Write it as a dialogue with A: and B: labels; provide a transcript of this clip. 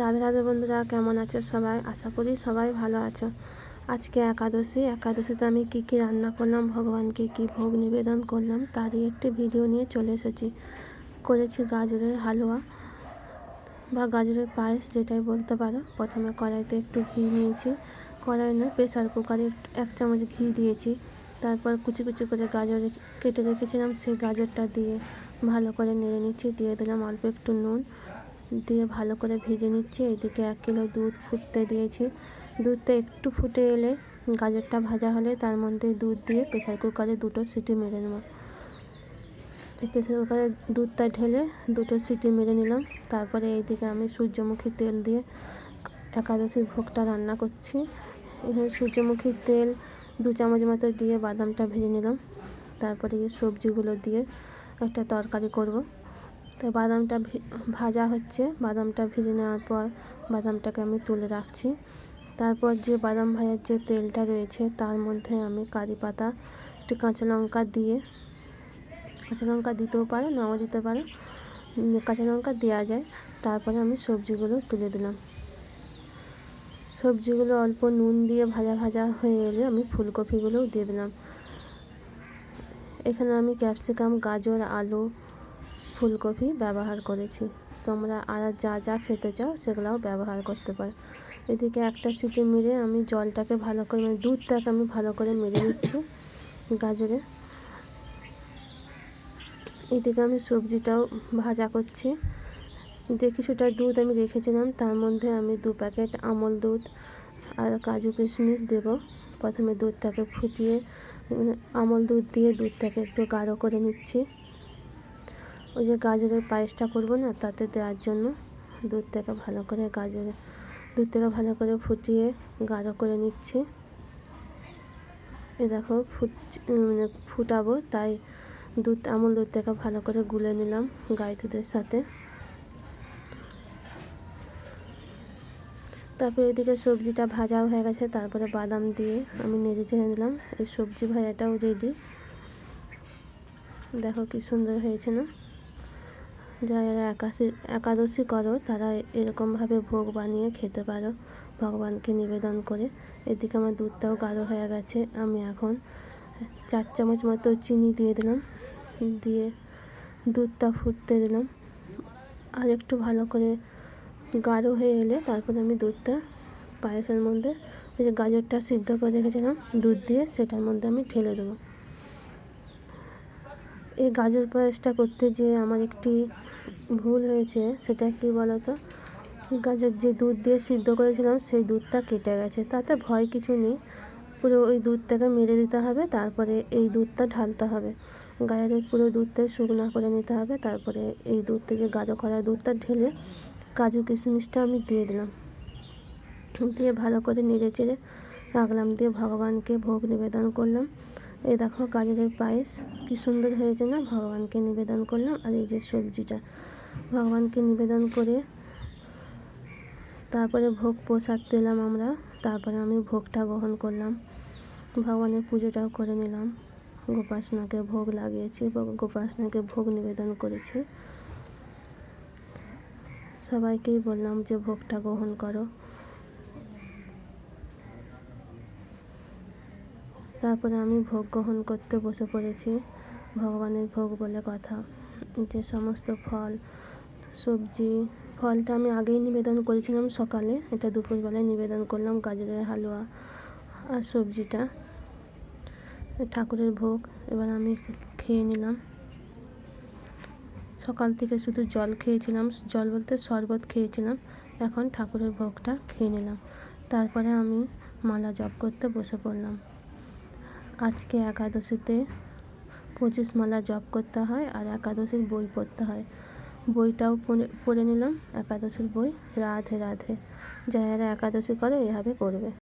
A: রাধে রাধে বন্ধুরা, কেমন আছো সবাই? আশা করি সবাই ভালো আছো। আজকে একাদশী, একাদশীতে আমি কি কি রান্না করলাম, ভগবানকে কি ভোগ নিবেদন করলাম, তারই একটি ভিডিও নিয়ে চলে এসেছি। করেছি গাজরের হালুয়া বা গাজরের পায়েস, যেটাই বলতে পারো। প্রথমে কড়াইতে একটু ঘি নিয়েছি। কড়াই না প্রেশার কুকারে এক চামচ ঘি দিয়েছি। তারপর কুচি কুচি করে গাজর কেটে রেখেছিলাম, সেই গাজরটা দিয়ে ভালো করে নেড়ে নিচ্ছি, দিয়ে দিলাম অল্প একটু নুন। দিয়ে ভালো করে ভেজে নিচ্ছি। এদিকে এক কিলো দুধ ফুটতে দিয়েছি। দুধটা একটু ফুটে এলে গাজরটা ভাজা হলে তার মধ্যে দুধ দিয়ে প্রেসার কুকারে দুটো সিটি মেরে নেব। প্রেসার কুকারে দুধটা ঢেলে দুটো সিটি মেরে নিলাম। তারপরে এইদিকে আমি সূর্যমুখী তেল দিয়ে একাদশীর ভোগটা রান্না করছি। এখানে সূর্যমুখী তেল দু চামচ মতো দিয়ে বাদামটা ভেজে নিলাম। তারপরে সবজিগুলো দিয়ে একটা তরকারি করব। তো বাদামটা ভাজা হচ্ছে। বাদামটা ভেজে নেওয়ার পর বাদামটাকে আমি তুলে রাখছি। তারপর যে বাদাম ভাজার যে তেলটা রয়েছে, তার মধ্যে আমি কারি পাতা, একটু কাঁচা লঙ্কা দিয়ে, কাঁচা লঙ্কা দিতেও পারো, নাও দিতে পারো। কাঁচা লঙ্কা দেওয়া যায়। তারপরে আমি সবজিগুলো তুলে দিলাম। সবজিগুলো অল্প নুন দিয়ে ভাজা ভাজা হয়ে এলে আমি ফুলকপিগুলোও দিয়ে দিলাম। এখানে আমি ক্যাপসিকাম, গাজর, আলু ফুলকপি ব্যবহার করেছি। তোমরা আর যা যা খেতে চাও সেগুলোও ব্যবহার করতে পারো। এদিকে একটা সিটি মেরে আমি জলটাকে ভালো করে মানে দুধটাকে আমি ভালো করে মেরে নিচ্ছি গাজরে। এদিকে আমি সবজিটাও ভাজা করছি। দিয়ে কিছুটা দুধ আমি রেখেছিলাম, তার মধ্যে আমি দু প্যাকেট আমল দুধ আর কাজু কিশমিশ দেব। প্রথমে দুধটাকে ফুটিয়ে আমল দুধ দিয়ে দুধটাকে একটু গাঢ় করে নিচ্ছি। ওই যে গাজরের পায়েসটা করব না, তাতে দেওয়ার জন্য দুধটাকে ভালো করে গাজরের দুধটাকে ভালো করে ফুটিয়ে গাঢ় করে নিচ্ছি। এ দেখো ফুট মানে ফুটাবো, তাই দুধ, আমল দুধটাকে ভালো করে গুলে নিলাম গাই দুধের সাথে। তারপরে এদিকে সবজিটা ভাজাও হয়ে গেছে, তারপরে বাদাম দিয়ে আমি নেড়ে চেড়ে নিলাম। এই সবজি ভাজাটাও রেডি দেখো কি সুন্দর হয়েছে না? যারা যারা একাশি, একাদশী করো, তারা এরকমভাবে ভোগ বানিয়ে খেতে পারো, ভগবানকে নিবেদন করে। এদিকে আমার দুধটাও গাঢ় হয়ে গেছে, আমি এখন চার চামচ মতো চিনি দিয়ে দিলাম, দিয়ে দুধটা ফুটতে দিলাম। আর একটু ভালো করে গাঢ় হয়ে এলে তারপরে আমি দুধটা পায়েসের মধ্যে, ওই যে গাজরটা সিদ্ধ করে রেখেছিলাম, দুধ দিয়ে সেটার মধ্যে আমি ঢেলে দেবো। এই গাজর পায়েসটা করতে যে আমার একটি ভুল হয়েছে, সেটা কি বলতো? গাজর যে দুধ দিয়ে সিদ্ধ করেছিলাম, সেই দুধটা কেটে গেছে। তাতে ভয় কিছু নেই। পুরো ওই দুধটাকে মেরে দিতে হবে, তারপরে এই দুধটা ঢালতে হবে। গাজরের পুরো দুধটা শুকনা করে নিতে হবে, তারপরে এই দুধ থেকে গাঢ় করা দুধটা ঢেলে কাজু কিশমিশটা আমি দিয়ে দিলাম। দিয়ে ভালো করে নেড়ে চেড়ে রাখলাম, দিয়ে ভগবানকে ভোগ নিবেদন করলাম। এই দেখো গাজরের পায়েস, কী সুন্দর হয়েছে না? ভগবানকে নিবেদন করলাম, আর এই যে সবজিটা। ভগবানকে নিবেদন করে তারপরে ভোগ প্রসাদ পেলাম আমরা। তারপরে আমি ভোগটা গ্রহণ করলাম। ভগবানের পুজোটাও করে নিলাম। গোপাসনাকে ভোগ লাগিয়েছি। গোপাসনাকে ভোগ নিবেদন করেছি। সবাইকেই বললাম যে ভোগটা গ্রহণ করো। তারপরে আমি ভোগ গ্রহণ করতে বসে পড়েছি। ভগবানের ভোগ বলে কথা। যে সমস্ত ফল, সবজি, ফলটা আমি আগেই নিবেদন করেছিলাম সকালে। এটা দুপুরবেলায় নিবেদন করলাম গাজরের হালুয়া আর সবজিটা। ঠাকুরের ভোগ এবার আমি খেয়ে নিলাম। সকাল থেকে শুধু জল খেয়েছিলাম। জল বলতে শরবত খেয়েছিলাম। এখন ঠাকুরের ভোগটা খেয়ে নিলাম। তারপরে আমি মালা জপ করতে বসে পড়লাম। আজকে একাদশীতে পঁচিশ মালা জপ করতে হয় আর একাদশীর বই পড়তে হয়। বইটাও পড়ে নিলাম, একাদশীর বই। রাধে রাধে। যারা একাদশী করে, এভাবে করবে।